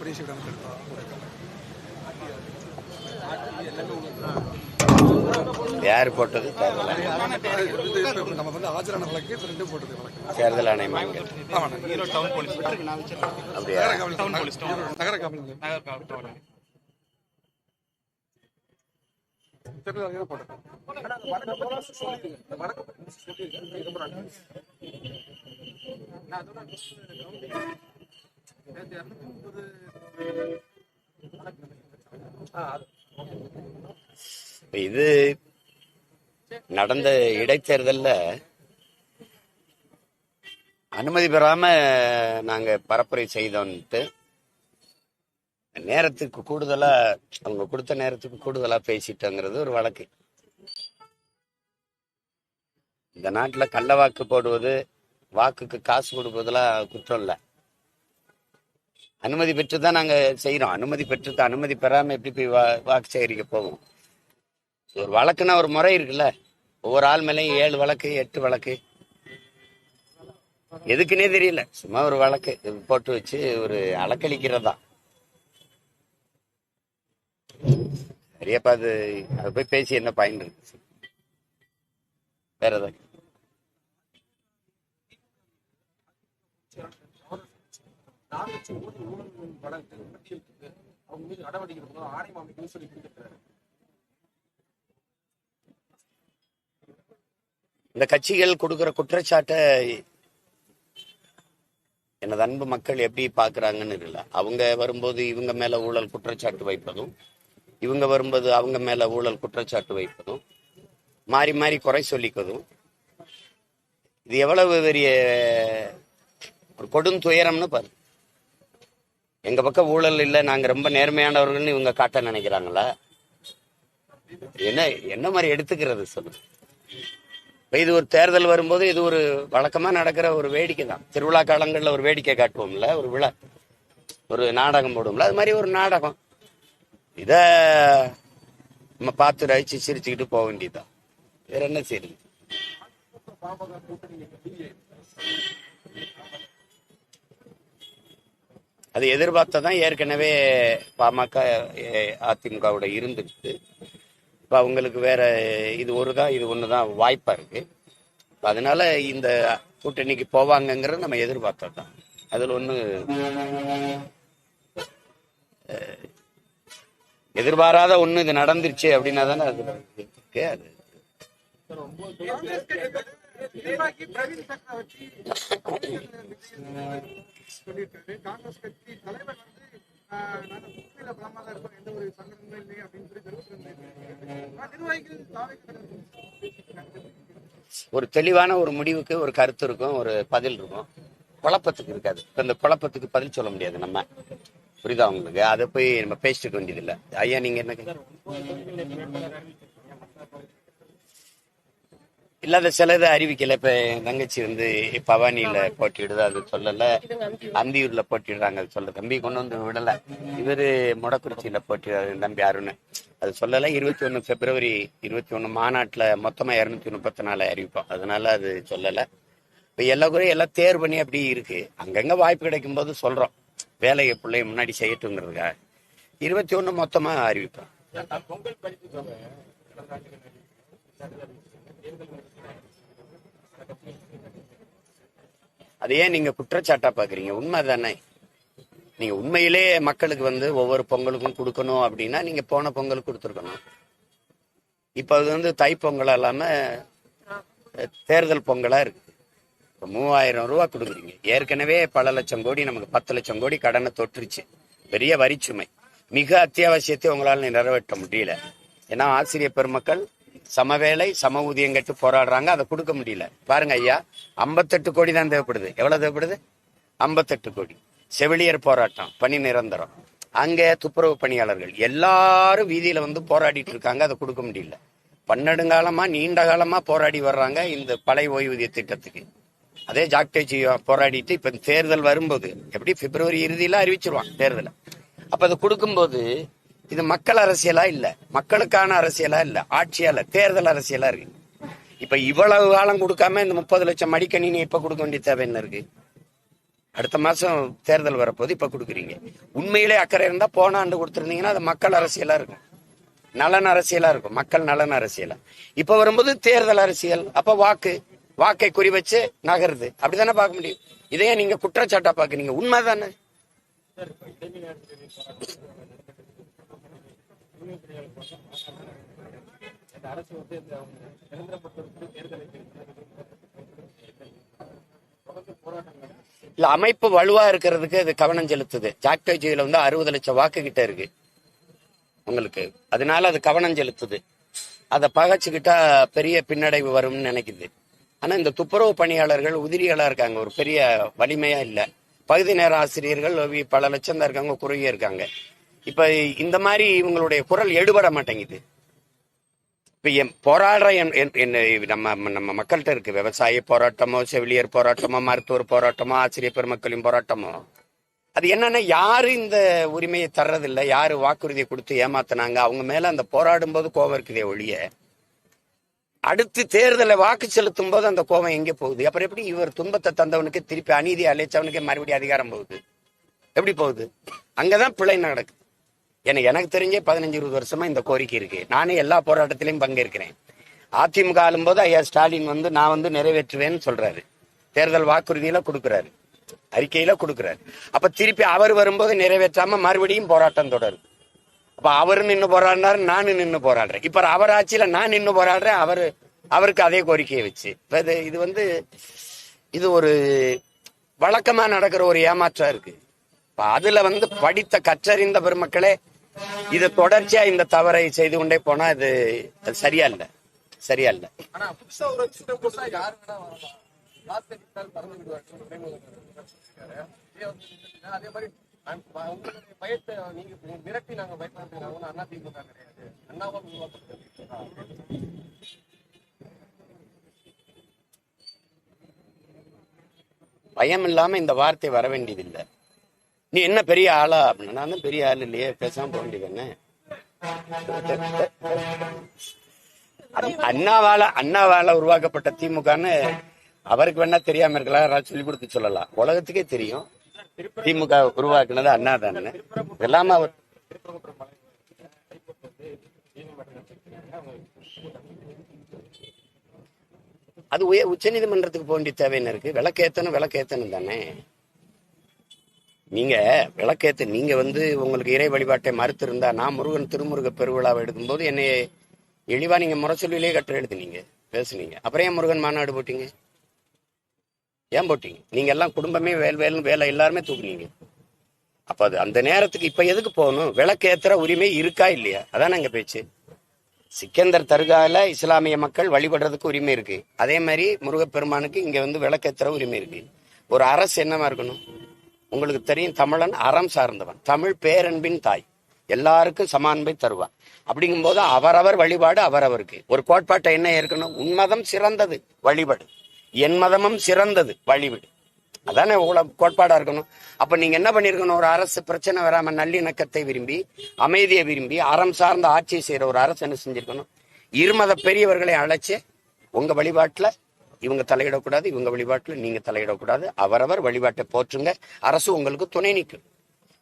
பெரிய சீடான யார் போட்டது? நம்ம வந்து ஆஜரான வழக்கு இது ரெண்டும் போட்டது வழக்கு. தேர்தல் ஆணையம் எங்க? ஆமாண்ணா ஈரோடு டவுன் போலீஸ். அப்படியா? நகர காவல் டவுன் போலீஸ் டவுன். நகர காவல் நிலையம். இது நடந்த இடைத்தேர்தல்ல அனுமதி பெறாம நாங்க பரப்புரை செய்தோன்ட்டு நேரத்துக்கு கூடுதலா அவங்க கொடுத்த நேரத்துக்கு கூடுதலா பேசிட்டோங்கிறது ஒரு வழக்கு. இந்த நாட்டுல கள்ள வாக்கு போடுவது வாக்குக்கு காசு கொடுப்பதெல்லாம் குற்றம் இல்லை. அனுமதி பெற்று தான் நாங்க செய்யறோம் அனுமதி பெற்று தான் அனுமதி பெறாமல் எப்படி போய் வா- வாக்கு சேகரிக்க போவோம்? ஒரு வழக்குன்னா ஒரு முறை இருக்குல்ல? ஒவ்வொரு ஆள் மேலேயும் ஏழு வழக்கு எட்டு வழக்கு. எதுக்குன்னே தெரியல. சும்மா ஒரு வழக்கு. போட்டு வச்சு ஒரு அலக்களிக்கிறதா சரியாப்பா அது அது போய் பேசி என்ன பயன் இருக்கு? வேற ஏதாவது அவங்க மீது நடவடிக்கை எடுக்கணும். ஆணை மாமிக்கு சொல்லி கொடுத்துருக்காரு. இந்த கட்சிகள் கொடுக்கிற குற்றச்சாட்டை எனது அன்பு மக்கள் எப்படி பாக்குறாங்கன்னு இல்லை அவங்க வரும்போது இவங்க மேல ஊழல் குற்றச்சாட்டு வைப்பதும் இவங்க வரும்போது அவங்க மேல ஊழல் குற்றச்சாட்டு வைப்பதும் மாறி மாறி குறை சொல்லிக்கிறதும் இது எவ்வளவு பெரிய ஒரு கொடும் துயரம்னு பாரு எங்க பக்கம் ஊழல் இல்லை நாங்க ரொம்ப நேர்மையானவர்கள்னு இவங்க காட்ட நினைக்கிறாங்களா? என்ன என்ன மாதிரி எடுத்துக்கிறது சொல்லுங்க. இது ஒரு தேர்தல் வரும்போது இது ஒரு வழக்கமா நடக்கிற ஒரு வேடிக்கை தான். திருவிழா காலங்கள்ல ஒரு வேடிக்கை காட்டுவோம்ல ஒரு விழா ஒரு நாடகம் போடுவோம்ல அது மாதிரி ஒரு நாடகம். இத நம்ம பார்த்து ரசிச்சு சிரிச்சுக்கிட்டு போக வேண்டியதுதான். வேற என்ன சரி அது எதிர்பார்த்ததான் ஏற்கனவே பாமக அதிமுகவோட இருந்துருக்கு இப்போ அவங்களுக்கு வேற இது ஒரு தான் இது ஒன்று தான் வாய்ப்பா இருக்கு. அதனால இந்த கூட்டணிக்கு போவாங்கங்கிறது நம்ம எதிர்பார்த்தது தான் அதில் ஒன்று எதிர்பாராத ஒன்று இது நடந்துருச்சு அப்படின்னா தானே அது இருக்கு. அது பிரவீன் சக்கரவர்த்தி சொல்லியிருக்காரு. காங்கிரஸ் கட்சி தலைவர் வந்து ஆஹ், நாங்க முக்கில பலமாக இருக்கோம் எந்த ஒரு சங்கடமும் இல்லை அப்படின்னு சொல்லி தெரிவித்திருந்தேன் நிர்வாகிகள் தாவேக்கு ஒரு தெளிவான ஒரு முடிவுக்கு ஒரு கருத்து இருக்கும் ஒரு பதில் இருக்கும். குழப்பத்துக்கு இருக்காது. இப்ப இந்த குழப்பத்துக்கு பதில் சொல்ல முடியாது நம்ம. புரியுதா உங்களுக்கு? அதை போய் நம்ம பேசிட்டு வேண்டியதில்லை. ஐயா நீங்க என்ன இல்லாத சிலதை அறிவிக்கல. இப்ப என் தங்கச்சி வந்து பவானியில போட்டிடுது அது சொல்லல. அந்தியூர்ல போட்டிடுறாங்க அது சொல்ல தம்பி கொண்டு வந்து விடல. இவரு முடக்குறிச்சியில போட்டிடுறாரு தம்பி அருண். அது சொல்லல. இருபத்தி ஒண்ணு பிப்ரவரி இருபத்தி ஒண்ணு மாநாட்டுல மொத்தமா இருநூத்தி முப்பத்தி நாலு அறிவிப்போம். அதனால அது சொல்லல. இப்ப எல்லா குறையும் எல்லாம் தேர்வு பண்ணி அப்படி இருக்கு. அங்கங்க வாய்ப்பு கிடைக்கும் போது சொல்றோம். வேலையை பிள்ளைய முன்னாடி செய்யட்டுங்கிறதுக்காக. இருபத்தி ஒண்ணு மொத்தமா அறிவிப்போம். அது ஏன் நீங்க குற்றச்சாட்டா பாக்குறீங்க? உண்மை தானே நீங்க உண்மையிலே மக்களுக்கு வந்து ஒவ்வொரு பொங்கலுக்கும் கொடுக்கணும் அப்படின்னா நீங்க போன பொங்கல் கொடுத்துருக்கணும். இப்ப அது வந்து தை இல்லாம தேர்தல் பொங்கலா இருக்கு. இப்போ மூவாயிரம் ரூபா கொடுக்குறீங்க. ஏற்கனவே பல லட்சம் கோடி நமக்கு பத்து லட்சம் கோடி கடனை தொற்றுச்சு. பெரிய வரிச்சுமை. மிக அத்தியாவசியத்தை உங்களால நிறைவேற்ற முடியல. ஏன்னா ஆசிரியர் பெருமக்கள் சமவேளை சம ஊதியம் கட்டு போராடுறாங்க அதை கொடுக்க முடியல. பாருங்க ஐயா ஐம்பத்தெட்டு கோடி தான் தேவைப்படுது. எவ்வளவு தேவைப்படுது? ஐம்பத்தெட்டு கோடி. செவிலியர் போராட்டம் பணி நிரந்தரம். அங்க துப்புரவு பணியாளர்கள் எல்லாரும் வீதியில வந்து போராடிட்டு இருக்காங்க அதை கொடுக்க முடியல. பன்னெடுங்காலமா நீண்ட காலமா போராடி வர்றாங்க இந்த பழைய ஓய்வூதிய திட்டத்துக்கு. அதே ஜாக்டேஜி போராடிட்டு இப்ப தேர்தல் வரும்போது எப்படி பிப்ரவரி இறுதியில அறிவிச்சிருவான் தேர்தலை. அப்ப அதை கொடுக்கும்போது இது மக்கள் அரசியலா இல்ல. மக்களுக்கான அரசியலா இல்ல. ஆட்சியால தேர்தல் அரசியலா இருக்கு. இப்ப இவ்வளவு காலம் கொடுக்காம இந்த முப்பது லட்சம் மடிக்கணினி இப்ப கொடுக்க வேண்டிய தேவை என்ன இருக்கு? அடுத்த மாசம் தேர்தல் வரப்போது இப்ப கொடுக்குறீங்க. உண்மையிலே அக்கறை இருந்தா போன ஆண்டு கொடுத்துருந்தீங்கன்னா அது மக்கள் அரசியலா இருக்கும். நலன் அரசியலா இருக்கும். மக்கள் நலன் அரசியலா. இப்ப வரும்போது தேர்தல் அரசியல். அப்ப வாக்கு. வாக்கை குறி வச்சு நகருது. அப்படிதானே பார்க்க முடியும்? இதையே நீங்க குற்றச்சாட்டா பாக்குறீங்க உண்மைதானே? இல்ல அமைப்பு வலுவா இருக்கிறதுக்கு அது கவனம் செலுத்துது. ஜாக்டோஜியில வந்து அறுபது லட்சம் வாக்கு கிட்ட இருக்கு. உங்களுக்கு. அதனால அது கவனம் செலுத்துது. அதை பகைச்சுக்கிட்டா பெரிய பின்னடைவு வரும்னு நினைக்குது. ஆனா இந்த துப்புரவு பணியாளர்கள் உதிரிகளா இருக்காங்க. ஒரு பெரிய வலிமையா இல்ல. பகுதி நேர ஆசிரியர்கள் பல லட்சம் தான் இருக்காங்க குறுகிய இருக்காங்க. இப்ப இந்த மாதிரி இவங்களுடைய குரல் எடுபட மாட்டேங்குது. இப்ப என் போராடுற என்- என்- என்ன நம்ம நம்ம மக்கள்கிட்ட இருக்கு. விவசாய போராட்டமோ செவிலியர் போராட்டமோ மருத்துவர் போராட்டமோ ஆசிரியர் பெருமக்களின் போராட்டமோ. அது என்னன்னா யாரு இந்த உரிமையை தர்றதில்ல? யாரு வாக்குறுதியை கொடுத்து ஏமாத்தினாங்க? அவங்க மேல அந்த போராடும் போது கோபம் இருக்குதே ஒழிய அடுத்து தேர்தலை வாக்கு செலுத்தும் போது அந்த கோபம் எங்க போகுது? அப்புறம் எப்படி இவர் துன்பத்தை தந்தவனுக்கு திருப்பி அநீதி அழைச்சவனுக்கு மறுபடியும் அதிகாரம் போகுது? எப்படி போகுது? அங்கதான் பிழை நடக்குது. எனக்கு எனக்கு தெரிஞ்சே பதினஞ்சு இருபது வருஷமா இந்த கோரிக்கை இருக்கு. நானே எல்லா போராட்டத்திலையும் பங்கேற்கிறேன். அதிமுக ஆளும்போது ஐயா ஸ்டாலின் வந்து நான் வந்து நிறைவேற்றுவேன்னு சொல்றாரு. தேர்தல் வாக்குறுதியில கொடுக்குறாரு. அறிக்கையில கொடுக்குறாரு. அப்ப திருப்பி அவர் வரும்போது நிறைவேற்றாம மறுபடியும் போராட்டம் தொடரும். அப்ப அவரு நின்னு போராடினாரு நானு நின்னு போராடுறேன். இப்ப அவர் ஆட்சியில நான் நின்னு போராடுறேன் அவரு அவருக்கு அதே கோரிக்கையை வச்சு. இப்ப இது இது வந்து இது ஒரு வழக்கமா நடக்கிற ஒரு ஏமாற்றம் இருக்கு. அதுல வந்து படித்த கற்றறிந்த பெருமக்களே இது தொடர்ச்சியா இந்த தவறை செய்து கொண்டே போனா இது சரியா இல்ல சரியா இல்ல பயம் இல்லாம இந்த வார்த்தை வர வேண்டியதில்லை. நீ என்ன பெரிய ஆளா? அப்படின்னா நான் தான் பெரிய ஆள் இல்லையே பேசாம போக வேண்டியது அண்ணாவால அண்ணாவால உருவாக்கப்பட்ட திமுகன்னு அவருக்கு வேணா தெரியாம இருக்கலாம் யாராவது சொல்லி கொடுத்து சொல்லலாம். உலகத்துக்கே தெரியும். திமுக உருவாக்குனது அண்ணா தானே எல்லாமே அவர் அது உச்ச உச்சநீதிமன்றத்துக்கு போக வேண்டிய தேவை இருக்கு? விளக்கேத்தனும் விளக்கேத்தனும் தானே? நீங்க விளக்கேத்து நீங்க வந்து உங்களுக்கு இறை வழிபாட்டை மறுத்து இருந்தா நான் முருகன் திருமுருக பெருவிழாவை எடுக்கும்போது என்னை எளிவா நீங்க முரசொலியிலே கட்டுரை எழுதுனீங்க பேசுனீங்க. அப்புறம் ஏன் முருகன் மாநாடு போட்டீங்க? ஏன் போட்டீங்க? நீங்க எல்லாம் குடும்பமே வேல் வேலும் வேலை எல்லாருமே தூக்குனீங்க. அப்ப அது அந்த நேரத்துக்கு இப்ப எதுக்கு போகணும்? விளக்கேத்துற உரிமை இருக்கா இல்லையா? அதான் எங்க பேச்சு. சிக்கந்தர் தர்கால இஸ்லாமிய மக்கள் வழிபடுறதுக்கு உரிமை இருக்கு. அதே மாதிரி முருகப்பெருமானுக்கு இங்க வந்து விளக்கேத்துற உரிமை இருக்கு. ஒரு அரசு என்னவா இருக்கணும்? உங்களுக்கு தெரியும் தமிழன் அறம் சார்ந்தவன். தமிழ் பேரன்பின் தாய். எல்லாருக்கும் சமான்பை தருவான். அப்படிங்கும்போது அவரவர் வழிபாடு அவரவருக்கு. ஒரு கோட்பாட்டை என்ன இருக்கணும் உன்மதம் சிறந்தது வழிபாடு. என் மதமும் சிறந்தது வழிவிடு. அதானே உங்கள- கோட்பாடா இருக்கணும்? அப்ப நீங்க என்ன பண்ணிருக்கணும்? ஒரு அரசு பிரச்சனை வராம நல்லிணக்கத்தை விரும்பி அமைதியை விரும்பி அறம் சார்ந்த ஆட்சியை செய்யற ஒரு அரசு என்ன செஞ்சிருக்கணும்? இருமத பெரியவர்களை அழைச்சு உங்க வழிபாட்டுல இவங்க தலையிடக்கூடாது இவங்க வழிபாட்டில் நீங்க தலையிடக்கூடாது. அவரவர் வழிபாட்டை போற்றுங்க. அரசு உங்களுக்கு துணை நிற்கும்.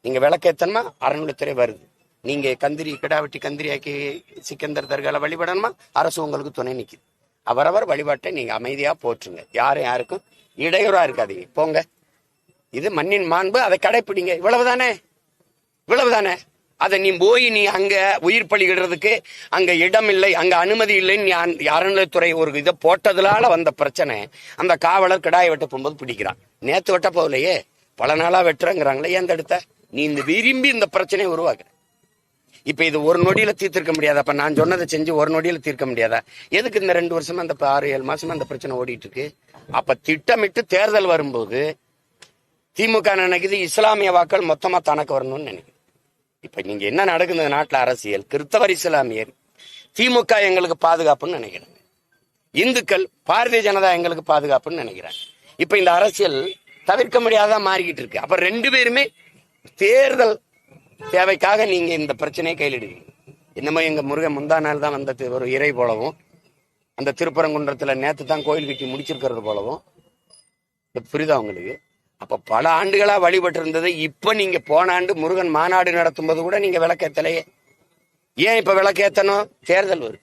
நீங்க விளக்கேத்தனமா அறநிலைத்துறை வருது. நீங்க கந்திரி கிடாவட்டி கந்திரியாக்கி சிக்கந்தர் தர்கால வழிபடணுமா? அரசு உங்களுக்கு துணை நிற்குது அவரவர் வழிபாட்டை நீங்க அமைதியா போற்றுங்க. யாரும் யாருக்கும் இடையூறா இருக்காதீங்க. போங்க. இது மண்ணின் மாண்பு. அதை கடைப்பிடிங்க. இவ்வளவுதானே? இவ்வளவுதானே? அதை நீ போய் நீ அங்க உயிர் பலியிடுறதுக்கு அங்க இடம் இல்லை அங்க அனுமதி இல்லைன்னு அறநிலைத்துறை ஒரு இதை போட்டதுனால வந்த பிரச்சனை. அந்த காவலர் கிடாயை வெட்ட போகும்போது பிடிக்கிறான். நேத்து வெட்ட போகலையே. பல நாளா வெட்டுறங்கிறாங்களே ஏன் தடுத்த நீ இந்த விரும்பி இந்த பிரச்சனையை உருவாக்குற. இப்ப இது ஒரு நொடியில தீர்த்திருக்க முடியாதா? அப்ப நான் சொன்னதை செஞ்சு ஒரு நொடியில தீர்க்க முடியாதா? எதுக்கு இந்த ரெண்டு வருஷமா அந்த ஆறு ஏழு மாசமா அந்த பிரச்சனை ஓடிட்டு இருக்கு அப்ப திட்டமிட்டு தேர்தல் வரும்போது திமுக நினைக்குது இஸ்லாமிய வாக்கள் மொத்தமா தனக்கு வரணும்னு நினைக்குது. இப்ப நீங்க என்ன நடக்குது நாட்டுல அரசியல்? கிறிஸ்தவர் இஸ்லாமியர் திமுக எங்களுக்கு பாதுகாப்புன்னு நினைக்கிறாங்க. இந்துக்கள் பாரதிய ஜனதா எங்களுக்கு பாதுகாப்புன்னு நினைக்கிறாங்க. இப்ப இந்த அரசியல் தவிர்க்க முடியாதா மாறிக்கிட்டு இருக்கு. அப்ப ரெண்டு பேருமே தேர்தல் தேவைக்காக நீங்க இந்த பிரச்சனையை கையிலிடுவீங்க. என்னமோ எங்க முருகன் முந்தா நாள் தான் வந்த ஒரு இறை போலவும் அந்த திருப்பரங்குன்றத்துல நேத்து தான் கோயில் கட்டி முடிச்சிருக்கிறது போலவும். புரிதா புரியுதா உங்களுக்கு? அப்ப பல ஆண்டுகளா வழிபட்டு இருந்தது இப்ப நீங்க போன ஆண்டு முருகன் மாநாடு நடத்தும் போது கூட நீங்க விளக்கேத்தலையே. ஏன் இப்ப விளக்கேத்தனும் தேர்தல் வரும்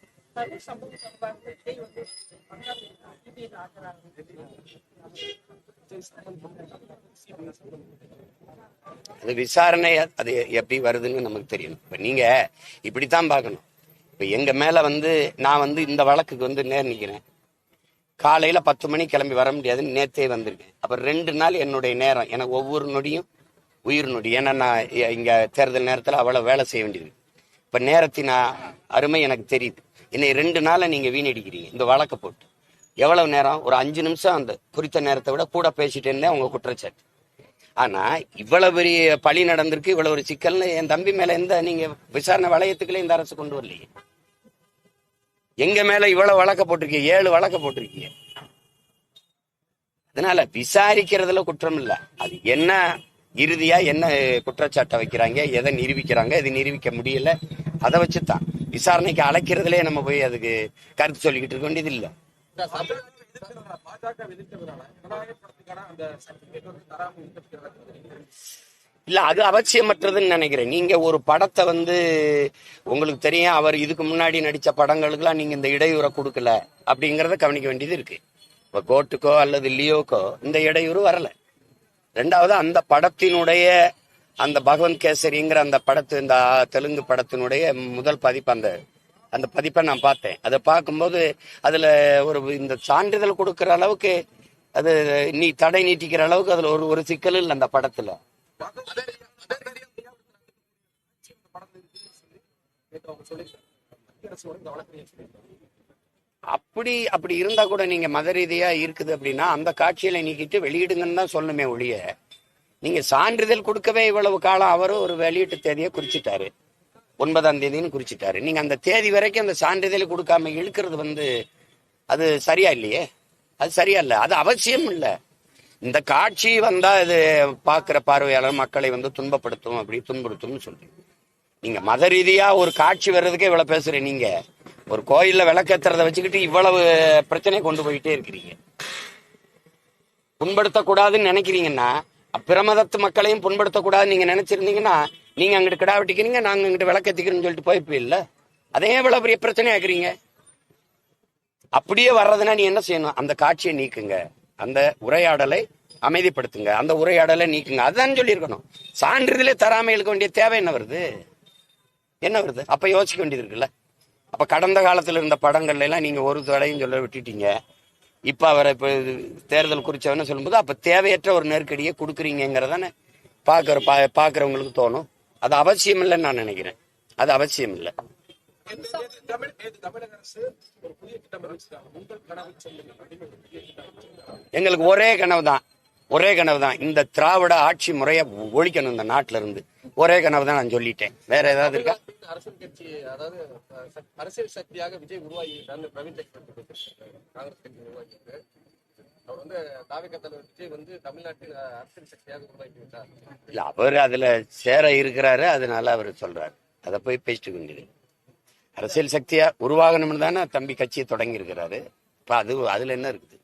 அது விசாரணை அது எப்படி வருதுன்னு நமக்கு தெரியணும். இப்ப நீங்க இப்படித்தான் பார்க்கணும். இப்ப எங்க மேல வந்து நான் வந்து இந்த வழக்குக்கு வந்து நேர் நிக்கிறேன். காலையில பத்து மணி கிளம்பி வர முடியாதுன்னு நேத்தே வந்திருக்கேன் அப்புறம் ரெண்டு நாள் என்னுடைய நேரம். எனக்கு ஒவ்வொரு நொடியும் உயிர் நொடி. ஏன்னா நான் இங்க தேர்தல் நேரத்துல அவ்வளவு வேலை செய்ய வேண்டியது இப்ப நேரத்தின் அருமை எனக்கு தெரியுது. என்னை ரெண்டு நாளை நீங்க வீணடிக்கிறீங்க. இந்த வழக்கை போட்டு. எவ்வளவு நேரம்? ஒரு அஞ்சு நிமிஷம் அந்த குறித்த நேரத்தை விட கூட பேசிட்டு இருந்தேன் உங்க குற்றச்சாட்டு. ஆனா இவ்வளவு பெரிய பழி நடந்திருக்கு இவ்வளவு ஒரு சிக்கல்னு என் தம்பி மேல எந்த நீங்க விசாரணை வளையத்துக்குள்ளே இந்த அரசு கொண்டு வரலையே. எங்க மேல இவ்வளவு வழக்க போட்டிருக்கீங்க ஏழு வழக்க போட்டிருக்கீங்க அதனால விசாரிக்கிறதுல குற்றம் இல்ல. அது என்ன இறுதியா என்ன குற்றச்சாட்டை வைக்கிறாங்க? எதை நிரூபிக்கிறாங்க? இது நிரூபிக்க முடியல? அதை வச்சுதான் விசாரணைக்கு அழைக்கிறதுலே நம்ம போய் அதுக்கு கருத்து சொல்லிக்கிட்டு இருக்க வேண்டியது இல்லை. பாஜக இல்லை இல்ல அது அவசியமற்றதுன்னு நினைக்கிறேன். நீங்க ஒரு படத்தை வந்து உங்களுக்கு தெரியும் அவர் இதுக்கு முன்னாடி நடிச்ச படங்களுக்குலாம் நீங்க இந்த இடையூறை கொடுக்கல அப்படிங்கறத கவனிக்க வேண்டியது இருக்கு. இப்ப கோர்ட்டுக்கோ அல்லது லியோக்கோ இந்த இடையூறு வரல. ரெண்டாவது அந்த படத்தினுடைய அந்த பகவந்த் கேசரிங்கிற அந்த படத்து இந்த தெலுங்கு படத்தினுடைய முதல் பதிப்பு அந்த அந்த பதிப்பை நான் பார்த்தேன். அதை பார்க்கும்போது அதுல ஒரு இந்த சான்றிதழ் கொடுக்குற அளவுக்கு அது நீ தடை நீட்டிக்கிற அளவுக்கு அதுல ஒரு ஒரு சிக்கல் இல்லை அந்த படத்துல. அப்படி அப்படி இருந்தா கூட நீங்க மத ரீதியா இருக்குது அப்படின்னா அந்த காட்சியில நீக்கிட்டு வெளியிடுங்கன்னு தான் சொல்லணுமே ஒழிய நீங்க சான்றிதழ் கொடுக்கவே இவ்வளவு காலம் அவரும் ஒரு வெளியீட்டு தேதியை குறிச்சிட்டாரு. ஒன்பதாம் தேதின்னு குறிச்சிட்டாரு. நீங்க அந்த தேதி வரைக்கும் அந்த சான்றிதழ் கொடுக்காம இழுக்கிறது வந்து அது சரியா இல்லையே? அது சரியா இல்ல. அது அவசியம் இல்லை. இந்த காட்சி வந்தா இது பாக்குற பார்வையாளர் மக்களை வந்து துன்பப்படுத்தும் அப்படி துன்புறுத்தும்னு சொல்றீங்க. நீங்க மத ரீதியா ஒரு காட்சி வர்றதுக்கே இவ்வளவு பேசுறீங்க நீங்க. ஒரு கோயில்ல விளக்கேத்துறத வச்சுக்கிட்டு இவ்வளவு பிரச்சனையை கொண்டு போயிட்டே இருக்கிறீங்க. புண்படுத்தக்கூடாதுன்னு நினைக்கிறீங்கன்னா பிரமதத்து மக்களையும் புண்படுத்தக்கூடாதுன்னு நீங்க நினைச்சிருந்தீங்கன்னா நீங்க அங்கிட்டு கிடா வெட்டிக்கிறீங்க நாங்க அங்கிட்டு விளக்கேத்திக்கிறோம்னு சொல்லிட்டு போய்ப்பு இல்ல? அதே இவ்வளவு பெரிய பிரச்சனை ஆக்குறீங்க அப்படியே வர்றதுன்னா நீ என்ன செய்யணும்? அந்த காட்சியை நீக்குங்க. அந்த உரையாடலை அமைதிப்படுத்துங்க. அந்த உரையாடலை நீக்குங்க. அதுதான் சொல்லியிருக்கணும். சான்றிதழே தராம இருக்க வேண்டிய தேவை என்ன வருது? என்ன வருது? அப்ப யோசிக்க வேண்டியது இருக்குல்ல. அப்ப கடந்த காலத்துல இருந்த படங்கள்ல எல்லாம் நீங்க ஒரு தடையும் சொல்ல விட்டுட்டீங்க. இப்ப அவரை இப்ப தேர்தல் குறிச்சவன சொல்லும்போது அப்ப தேவையற்ற ஒரு நெருக்கடியை கொடுக்குறீங்கிறதானே பாக்குற பா பாக்குறவங்களுக்கு தோணும். அது அவசியம் இல்லைன்னு நான் நினைக்கிறேன். அது அவசியம் இல்லை. எங்களுக்கு ஒரே கனவு தான். ஒரே கனவு தான். இந்த திராவிட ஆட்சி முறையை ஒழிக்கணும் இந்த நாட்டுல இருந்து. ஒரே கனவு தான் நான் சொல்லிட்டேன். வேற ஏதாவது இருக்கா? அரசியல் கட்சி அதாவது அரசியல் சக்தியாக விஜய் உருவாகி பிரவீன். காங்கிரஸ் கட்சி உருவாக்கிட்டு அவர் அதுல சேர இருக்கிறாரு. அதனால அவர் சொல்றாரு. அதை போய் பேசிட்டு வேண்டியது. அரசியல் சக்தியா உருவாகணும்னு தானே தம்பி கட்சியை தொடங்கி இருக்கிறாரு இப்ப அது அதுல என்ன இருக்குது?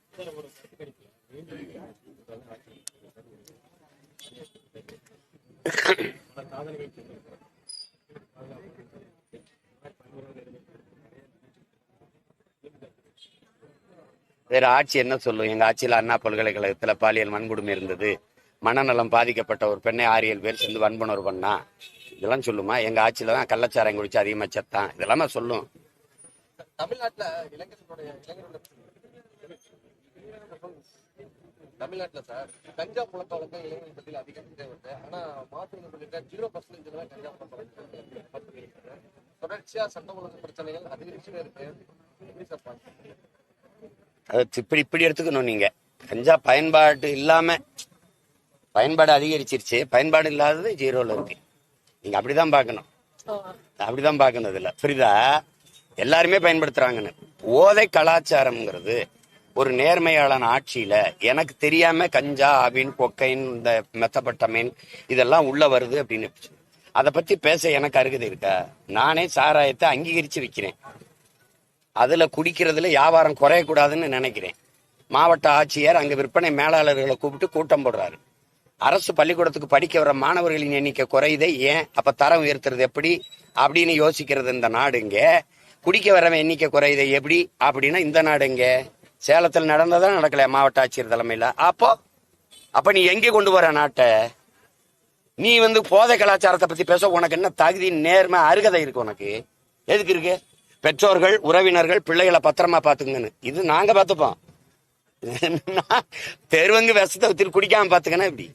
வேற ஆட்சி என்ன சொல்லும்? எங்க ஆட்சியில அண்ணா பல்கலைக்கழகத்துல பாலியல் வன்கொடுமை இருந்தது. மனநலம் பாதிக்கப்பட்ட ஒரு பெண்ணை ஆறு ஏழு பேர் சேர்ந்து வன்புணர்வு பண்ணா. இதெல்லாம் சொல்லுமா? எங்க ஆட்சியில தான் கள்ளச்சாராயம் குடிச்சு அதிகமா செத்தான். இதெல்லாமா சொல்லும். தமிழ்நாட்டுல இளைஞர்களுடைய இளைஞர்களோட தமிழ்நாட்டுல சார் கஞ்சா புழக்க வழக்கம் இளைஞர்கள் பத்தியில் அதிகரிச்சுட்டே வருது ஆனா மாற்றுவது சொல்லிட்டு ஜீரோ பர்சன்டேஜ் தான் கஞ்சா புழக்க வழக்கம் தொடர்ச்சியா சட்ட ஒழுங்கு பிரச்சனைகள் அதிகரிச்சுட்டே இருக்கு. எப்படி சார் பாக்குறீங்க? அது இப்படி இப்படி எடுத்துக்கணும் நீங்க. கஞ்சா பயன்பாடு இல்லாம பயன்பாடு அதிகரிச்சிருச்சு. பயன்பாடு இல்லாதது ஜீரோல இருக்கு. நீங்க அப்படிதான் பார்க்கணும். அப்படிதான் பார்க்கணும் இதுல. புரியுதா? எல்லாருமே பயன்படுத்துறாங்கன்னு. போதை கலாச்சாரம்ங்கிறது ஒரு நேர்மையாளன் ஆட்சியில எனக்கு தெரியாம கஞ்சா அபின் கொக்கைன் இந்த மெத்தப்பட்டமீன் இதெல்லாம் உள்ள வருது அப்படின்னு அதை பத்தி பேச எனக்கு அருகதை இருக்கா? நானே சாராயத்தை அங்கீகரிச்சு விற்கிறேன் அதுல குடிக்கிறதுல வியாபாரம் குறையக்கூடாதுன்னு நினைக்கிறேன். மாவட்ட ஆட்சியர் அங்க விற்பனை மேலாளர்களை கூப்பிட்டு கூட்டம் போடுறாரு. அரசு பள்ளிக்கூடத்துக்கு படிக்க வர மாணவர்களின் எண்ணிக்கை குறையுதே ஏன்? அப்ப தரம் உயர்த்துறது எப்படி? அப்படின்னு யோசிக்கிறது இந்த நாடு இங்க. குடிக்க வரவன் எண்ணிக்கை குறையுதே எப்படி? அப்படின்னா இந்த நாடு இங்க. சேலத்தில் நடந்ததா நடக்கல மாவட்ட ஆட்சியர் தலைமையில. அப்போ அப்ப நீ எங்க கொண்டு வர நாட்டை? நீ வந்து போதை கலாச்சாரத்தை பத்தி பேச உனக்கு என்ன தகுதி நேர்மை அருகதை இருக்கு உனக்கு? எதுக்கு இருக்கு? பெற்றோர்கள் உறவினர்கள் பிள்ளைகளை பத்திரமா பாத்துக்கங்கன்னு இது நாங்க பாத்துப்போம் தெருவங்கு விஷத்தை வித்து குடிக்காம பாத்துக்கன்னா இப்படி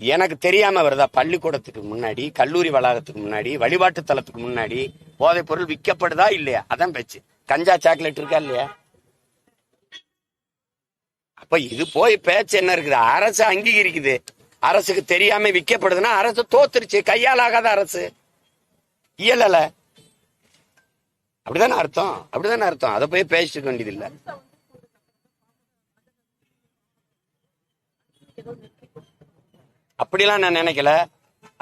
எனக்கு தெரியாம வருதா பள்ளிக்கூடத்துக்கு முன்னாடி கல்லூரி வளாகத்துக்கு முன்னாடி வழிபாட்டு தலத்துக்கு முன்னாடி போதைப் பொருள் விற்கப்படுதா இல்லையா? அதான் பேச்சு கஞ்சா சாக்லேட் இருக்கா இல்லையா? அப்ப இது போய் பேச்சு என்ன இருக்குது? அரசு அங்கீகரிக்குது. அரசுக்கு தெரியாம விற்கப்படுதுன்னா அரசு தோத்துருச்சு. கையால் ஆகாத அரசு. இயலல. அப்படிதானே அர்த்தம்? அப்படிதானே அர்த்தம்? அதை போய் பேசிட்டு வேண்டியது இல்ல அப்படிலாம் நான் நினைக்கல.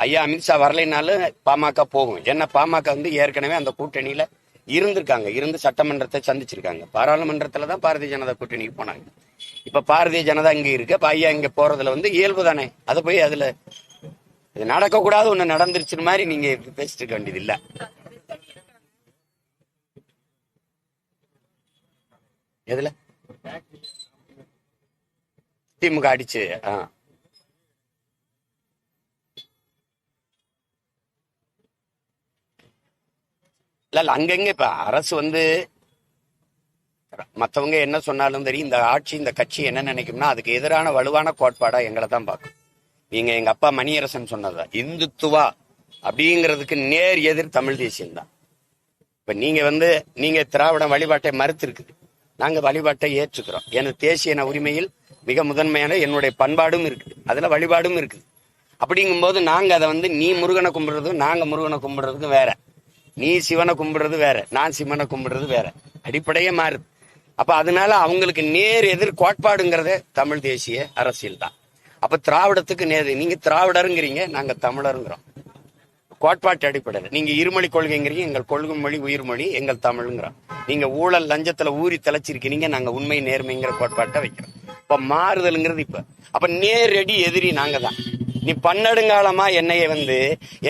ஐயா அமித்ஷா வரலைனாலும் பாமக போகும். ஏன்னா பாமக வந்து ஏற்கனவே அந்த கூட்டணியில இருந்திருக்காங்க. இருந்து சட்டமன்றத்தை சந்திச்சிருக்காங்க. பாராளுமன்றத்துல தான் பாரதிய ஜனதா கூட்டணிக்கு போனாங்க. இப்ப பாரதிய ஜனதா இங்க இருக்கு. அப்ப ஐயா இங்க போறதுல வந்து இயல்பு தானே. அதை போய் அதுல இது நடக்க கூடாது ஒண்ணு நடந்துருச்சு மாதிரி நீங்க பேசிட்டு இருக்க வேண்டியது இல்ல எதுல? திமுக அடிச்சு ஆஹ் இல்ல இல்ல அங்கங்க இப்ப அரசு வந்து மத்தவங்க என்ன சொன்னாலும் சரி இந்த ஆட்சி இந்த கட்சி என்ன நினைக்கும்னா அதுக்கு எதிரான வலுவான கோட்பாடா எங்களை தான் பார்க்கும். நீங்க எங்க அப்பா மணியரசன் சொன்னதா இந்துத்துவா அப்படிங்கிறதுக்கு நேர் எதிர் தமிழ் தேசியம் தான் இப்ப நீங்க வந்து நீங்க திராவிட வழிபாட்டை மறுத்துருக்குது நாங்க வழிபாட்டை ஏற்றுக்கிறோம். எனது தேசிய உரிமையில் மிக முதன்மையான என்னுடைய பண்பாடும் இருக்குது. அதுல வழிபாடும் இருக்குது. அப்படிங்கும்போது நாங்க அதை வந்து நீ முருகனை கும்பிடுறதும் நாங்க முருகனை கும்பிடுறதுக்கும் வேற. நீ சிவனை கும்பிடுறது வேற நான் சிவனை கும்பிடுறது வேற. அடிப்படையே மாறுது. அப்ப அதனால அவங்களுக்கு நேர் எதிர் கோட்பாடுங்கிறதே தமிழ் தேசிய அரசியல் தான். அப்ப திராவிடத்துக்கு நேர் நீங்க திராவிடருங்கிறீங்க நாங்க தமிழருங்கிறோம். கோட்பாட்டு அடிப்படையில். நீங்க இருமொழி கொள்கைங்கிறீங்க எங்கள் கொள்கை மொழி உயிர்மொழி எங்கள் தமிழ்ங்கிறோம். நீங்க ஊழல் லஞ்சத்துல ஊறி தெளிச்சிருக்கீங்க நாங்க உண்மை நேர்மைங்கிற கோட்பாட்டை வைக்கிறோம். இப்ப மாறுதல்ங்கிறது இப்ப. அப்ப நேரடி எதிரி நாங்க தான் நீ பன்னெடுங்காலமா என்னைய வந்து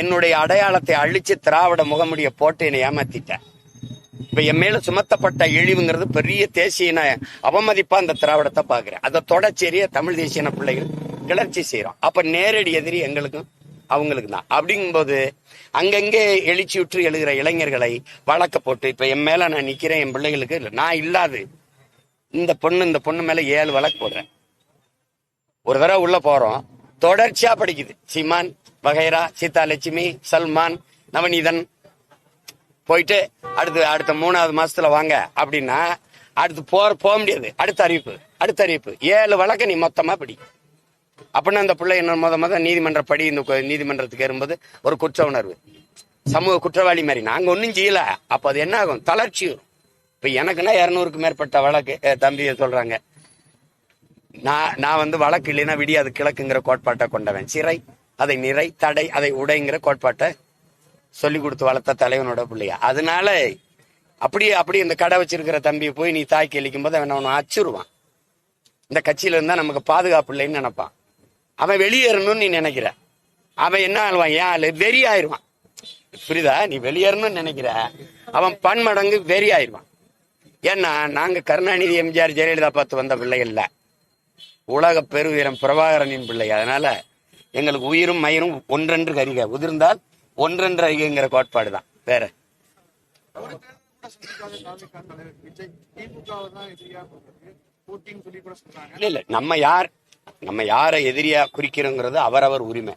என்னுடைய அடையாளத்தை அழிச்சு திராவிட முகமுடிய போட்டு என்னை ஏமாத்திட்ட. இப்ப என் மேல சுமத்தப்பட்ட இழிவுங்கிறது பெரிய தேசியன அவமதிப்பா அந்த திராவிடத்தை பாக்குறேன். அதை தொடச்சேரிய தமிழ் தேசியன பிள்ளைகள் கிளர்ச்சி செய்யறோம் அப்ப நேரடி எதிரி எங்களுக்கும் அவங்களுக்கு தான். அப்படிங்கும்போது அங்கங்கே எழுச்சி விட்டு எழுகிற இளைஞர்களை வழக்க போட்டு இப்ப என் மேல நான் நிக்கிறேன் என் பிள்ளைகளுக்கு நான் இல்லாது. இந்த பொண்ணு இந்த பொண்ணு மேல ஏழு வழக்கு போடுறேன். ஒரு தடவை உள்ள போறோம். தொடர்ச்சியா படிக்குது. சீமான் வகைரா சீதா லட்சுமி சல்மான் நவநீதன். போயிட்டு அடுத்து அடுத்த மூணாவது மாசத்துல வாங்க. அப்படின்னா அடுத்து போற போக முடியாது. அடுத்த அறிவிப்பு அடுத்த அறிவிப்பு. ஏழு வழக்கு நீ மொத்தமா படி. அப்படின்னா அந்த பிள்ளை என்ன முத முத நீதிமன்ற படி இந்த நீதிமன்றத்துக்கு ஏறும்போது ஒரு குற்ற உணர்வு. சமூக குற்றவாளி மாதிரி. நாங்க ஒன்றும் செய்யல. அப்ப அது என்ன ஆகும் தளர்ச்சி வரும். இப்ப எனக்குன்னா இருநூறுக்கு மேற்பட்ட வழக்கு அஹ், தம்பி சொல்றாங்க. நான் நான் வந்து வழக்கு இல்லைன்னா விடியாது கிழக்குங்கிற கோட்பாட்டை கொண்டவன். சிறை அதை நிறை தடை அதை உடைங்கிற கோட்பாட்டை சொல்லி கொடுத்து வளர்த்த தலைவனோட பிள்ளையா. அதனால அப்படியே அப்படியே இந்த கடை வச்சிருக்கிற தம்பியை போய் நீ தாய்க்கு அழிக்கும் போது அவன் அவனை அச்சுருவான். இந்த கட்சியில இருந்தா நமக்கு பாதுகாப்பு இல்லைன்னு நினைப்பான். அவன் வெளியேறணும்னு நீ நினைக்கிற. அவன் என்ன ஆழ்வான் ஏன் ஆளு வெறி ஆயிருவான். புரியுதா? நீ வெளியேறணும்னு நினைக்கிற. அவன் பன்மடங்கு வெறி ஆயிருவான். ஏன்னா நாங்க கருணாநிதி எம்ஜிஆர் ஜெயலலிதா பார்த்து வந்த பிள்ளைகள் உலக பெருவீரம் பிரபாகரனின் பிள்ளை. அதனால எங்களுக்கு உயிரும் மயிரும் ஒன்றென்று கரிக. உதிர்ந்தால் ஒன்றென்று அறிகைங்கிற கோட்பாடு தான் வேற. இல்ல இல்ல. நம்ம யார் நம்ம யாரை எதிரியா குறிக்கிறோங்கிறது அவரவர் உரிமை.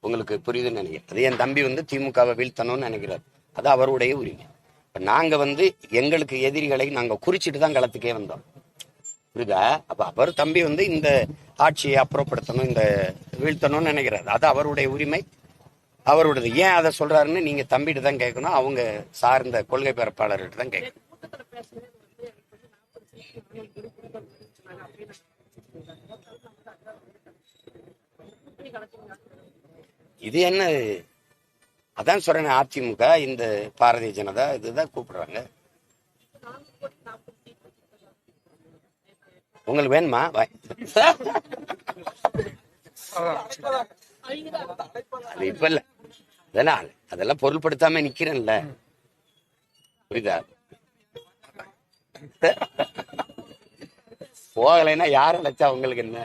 உங்களுக்கு புரியுதுன்னு நினைக்கிறேன். அது என் தம்பி வந்து திமுகவை வீழ்த்தணும்னு நினைக்கிறார். அது அவருடைய உரிமை. இப்ப நாங்க வந்து எங்களுக்கு எதிரிகளை நாங்க குறிச்சிட்டு தான் களத்துக்கே வந்தோம். புரியுதா? அப்ப அவர் தம்பி வந்து இந்த ஆட்சியை அப்புறப்படுத்தணும் இந்த வீழ்த்தணும்னு நினைக்கிறாரு. அது அவருடைய உரிமை. அவருடையது. ஏன் அதை சொல்றாருன்னு நீங்க தம்பிட்டு தான் கேட்கணும் அவங்க சார்ந்த கொள்கை பரப்பாளர்கிட்ட தான் கேட்கணும். இது என்ன? அதான் சொல்றேன் அதிமுக இந்த பாரதிய ஜனதா இதுதான் கூப்பிடுறாங்க. உங்களுக்கு வேணுமா? வா- அது இப்ப இல்ல. அதெல்லாம் அதெல்லாம் பொருள்படுத்தாம நிக்கிறேன்ல. புரியுதா? போகலைன்னா யாரும் அழைச்சா உங்களுக்கு என்ன?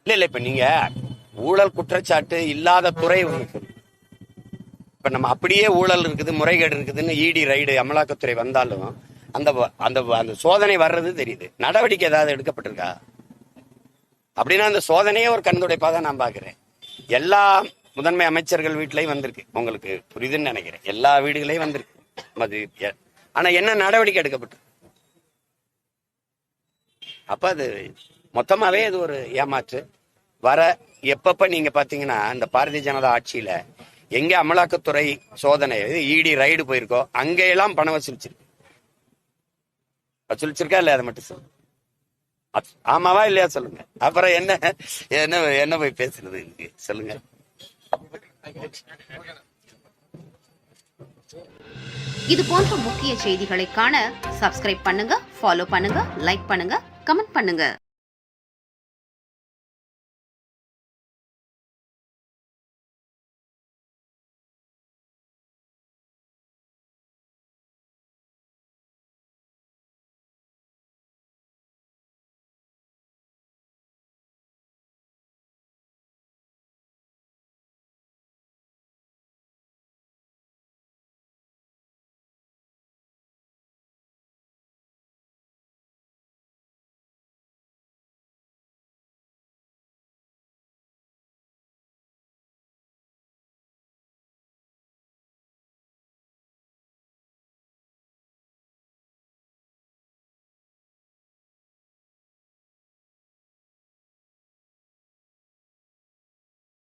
இல்ல இல்ல இப்ப நீங்க ஊழல் குற்றச்சாட்டு இல்லாத துறை உங்களுக்கு இப்ப நம்ம அப்படியே ஊழல் இருக்குது முறைகேடு இருக்குதுன்னு இடி ரைடு அமலாக்கத்துறை வந்தாலும் அந்த அந்த அந்த சோதனை வர்றது தெரியுது. நடவடிக்கை ஏதாவது எடுக்கப்பட்டிருக்கா? அப்படின்னா அந்த சோதனையே ஒரு கண்துடைப்பாக தான் நான் பாக்குறேன் எல்லா முதன்மை அமைச்சர்கள் வீட்லயும் வந்திருக்கு. உங்களுக்கு புரியுதுன்னு நினைக்கிறேன். எல்லா வீடுகளையும் வந்திருக்கு. அது ஆனா என்ன நடவடிக்கை எடுக்கப்பட்டு? அப்ப அது மொத்தமாவே அது ஒரு ஏமாற்று. வர எப்பப்ப நீங்க பாத்தீங்கன்னா இந்த பாரதிய ஜனதா ஆட்சியில எங்க அமலாக்கத்துறை சோதனை இடி ரைடு போயிருக்கோ அங்கெல்லாம் பணம் வசூலிச்சிருக்கு. வசூலிச்சிருக்கா இல்லையா? அதை மட்டும் சொல்லுங்க ஆமாவா இல்லையா? சொல்லுங்க. அப்புறம் என்ன என்ன என்ன போய் பேசுறது இதுக்கு? சொல்லுங்க. இது போன்ற முக்கிய செய்திகளை காண சப்ஸ்கிரைப் பண்ணுங்க ஃபாலோ பண்ணுங்க லைக் பண்ணுங்க கமெண்ட் பண்ணுங்க.